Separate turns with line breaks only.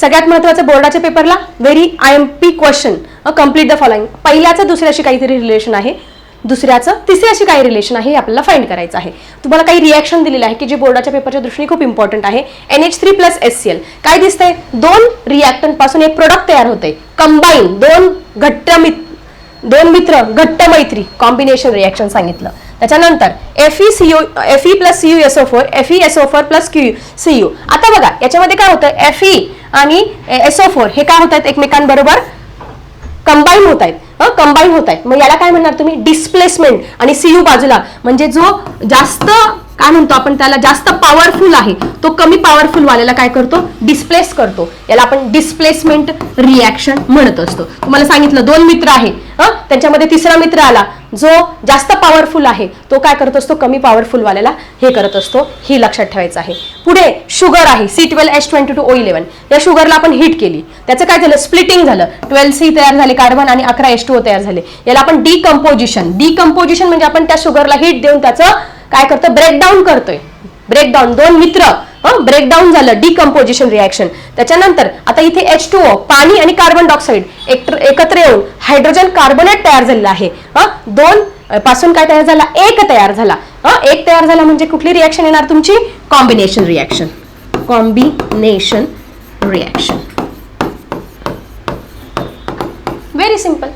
सगळ्यात महत्वाचं बोर्डाच्या पेपरला very I M P question. Complete the following पहिल्याचं दुसऱ्याशी काहीतरी रिलेशन आहे. दुसऱ्याचं तिसऱ्याशी काही रिलेशन आहे हे आपल्याला फाईंड करायचं आहे. तुम्हाला काही रिॲक्शन दिलेलं आहे की जे बोर्डाच्या पेपरच्या दृष्टीने खूप इम्पॉर्टंट आहे. N H three plus S C L काय दिसतंय? दोन रिॲक्टंटपासून एक प्रोडक्ट तयार होते कंबाईन दोन घट्ट मित दोन मित्र घट्ट मैत्री. कॉम्बिनेशन रिॲक्शन सांगितलं. त्याच्यानंतर F E CO F E plus CU S O four F E S O four plus Q CU आता बघा याच्यामध्ये काय होतं? एफ ई आणि एस ओ फोर हे काय होत आहेत एकमेकांबरोबर? कंबाईन होत आहेत कंबाईन होत आहेत मग याला काय म्हणणार तुम्ही? डिस्प्लेसमेंट आणि सीयू बाजूला. म्हणजे जो जास्त काय म्हणतो आपण त्याला? जास्त पॉवरफुल आहे. तो कमी पॉवरफुल वाल्याला काय करतो? डिस्प्लेस करतो. याला आपण डिस्प्लेसमेंट रिॲक्शन म्हणत असतो. तुम्हाला सांगितलं दोन मित्र आहे. त्याच्यामध्ये त्यांच्यामध्ये तिसरा मित्र आला. जो जास्त पॉवरफुल आहे तो काय करत असतो? कमी पॉवरफुल वाल्याला हे करत असतो. हे लक्षात ठेवायचं आहे. पुढे शुगर आहे C twelve H twenty two O eleven या शुगरला आपण हिट केली. त्याचं काय झालं? स्प्लिटिंग झालं. ट्वेल्व सी तयार झाले कार्बन आणि अकरा एच टू ओ तयार झाले. याला आपण डिकम्पोजिशन डिकम्पोजिशन म्हणजे आपण त्या शुगरला हिट देऊन त्याचं काय करतो ब्रेकडाऊन करतोय. ब्रेकडाऊन दोन मित्र ब्रेकडाऊन झालं. डिकम्पोजिशन रिॲक्शन त्याच्यानंतर आता इथे एच टू ओ पाणी आणि कार्बन डायऑक्साईड एकत्र येऊन हायड्रोजन कार्बोनेट तयार झालेलं आहे. दोन पासून काय तयार झाला? एक तयार झाला. एक तयार झाला म्हणजे कुठली रिॲक्शन येणार तुमची? Combination reaction combination reaction very simple